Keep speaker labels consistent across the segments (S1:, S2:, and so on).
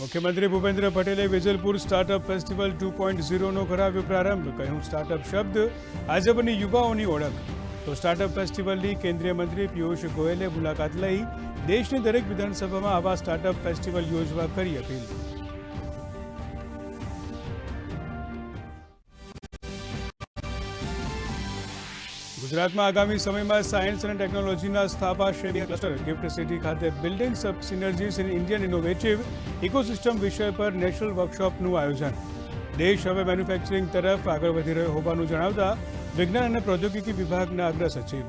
S1: મુખ્યમંત્રી ભૂપેન્દ્ર પટેલે Vejalpur startup festival two point ઝીરોનો કરાવ્યો પ્રારંભ. કહ્યું, સ્ટાર્ટઅપ શબ્દ આજે બની યુવાઓની ઓળખ. તો સ્ટાર્ટઅપ ફેસ્ટિવલની કેન્દ્રીય મંત્રી પિયુષ ગોયલે મુલાકાત લઈ દેશની દરેક વિધાનસભામાં આવા સ્ટાર્ટઅપ ફેસ્ટિવલ યોજવા કરી અપીલ. ગુજરાતમાં આગામી સમયમાં સાયન્સ અને ટેકનોલોજીના સ્થાપાશે ક્લસ્ટર ગિફ્ટ સિટી ખાતે building sub synergies in Indian innovative ecosystem વિષય પર નેશનલ વર્કશોપનું આયોજન. દેશ હવે મેન્યુફેક્ચરિંગ તરફ આગળ વધી રહ્યો હોવાનું જણાવતા વિજ્ઞાન અને પ્રૌદ્યોગિકી વિભાગના અગ્ર સચિવ.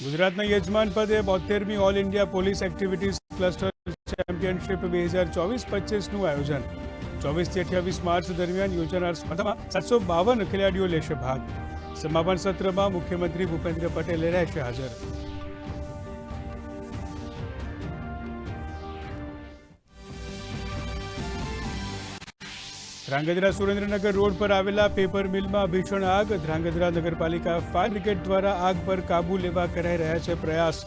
S1: ગુજરાતના યજમાન પદે બોતેરમી all India police activities cluster championship બે હજાર ચોવીસ પચીસનું આયોજન. ચોવીસથી અઠ્યાવીસ માર્ચ દરમિયાન યોજાનાર સ્પર્ધામાં સાતસો બાવન ખેલાડીઓ લેશે ભાગ. સમાપન સત્રમાં મુખ્યમંત્રી ભૂપેન્દ્ર પટેલ રહેશે હાજર. ધ્રાંગધ્રા સુરેન્દ્રનગર રોડ પર આવેલા પેપર મિલમાં ભીષણ આગ. ધ્રાંગધ્રા નગરપાલિકા ફાયર બ્રિગેડ દ્વારા આગ પર કાબુ લેવા કરાઈ રહ્યા છે પ્રયાસ.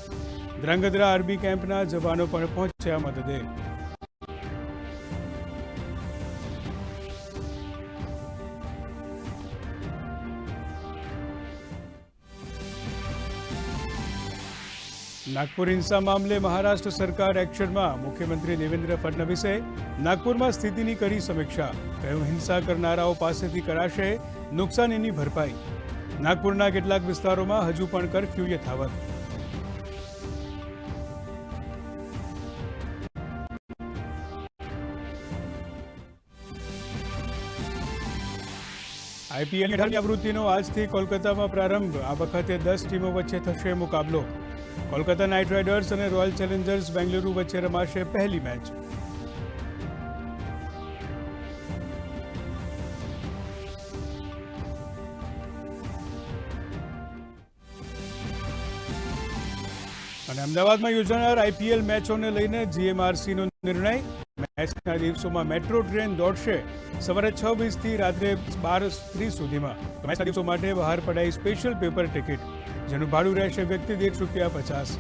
S1: ધ્રાંગધ્રા આર્મી કેમ્પના જવાનો પણ પહોંચ્યા મદદે. નાગપુર હિંસા મામલે મહારાષ્ટ્ર સરકાર એક્શનમાં. મુખ્યમંત્રી દેવેન્દ્ર ફડણવીસે નાગપુરમાં સ્થિતિની કરી સમીક્ષા. કહ્યું, હિંસા કરનારાઓ પાસેથી કરાશે નુકસાનીની ભરપાઈ. નાગપુરના કેટલાક વિસ્તારોમાં હજુ પણ કરફ્યુ યથાવત. આઈપીએલ અઢારની આવૃત્તિનો આજથી કોલકાતામાં પ્રારંભ. આ વખતે દસ ટીમો વચ્ચે થશે મુકાબલો. કોલકાતા નાઇટ રાઇડર્સ અને રોયલ ચેલેન્જર્સ બેંગલુરુ વચ્ચે રમાશે પહેલી મેચ. અને અમદાવાદમાં યોજાનાર આઈપીએલ મેચોને લઈને જીએમઆરસીનો નિર્ણય. મેચના દિવસોમાં મેટ્રો ટ્રેન દોડશે સવારે છ વીસથી રાત્રે બાર ત્રીસ સુધીમાં. મેચના દિવસો માટે બહાર પડાઈ સ્પેશિયલ પેપર ટિકિટ, જેનું ભાડું રહેશે વ્યક્તિ દીઠ રૂપિયા પચાસ.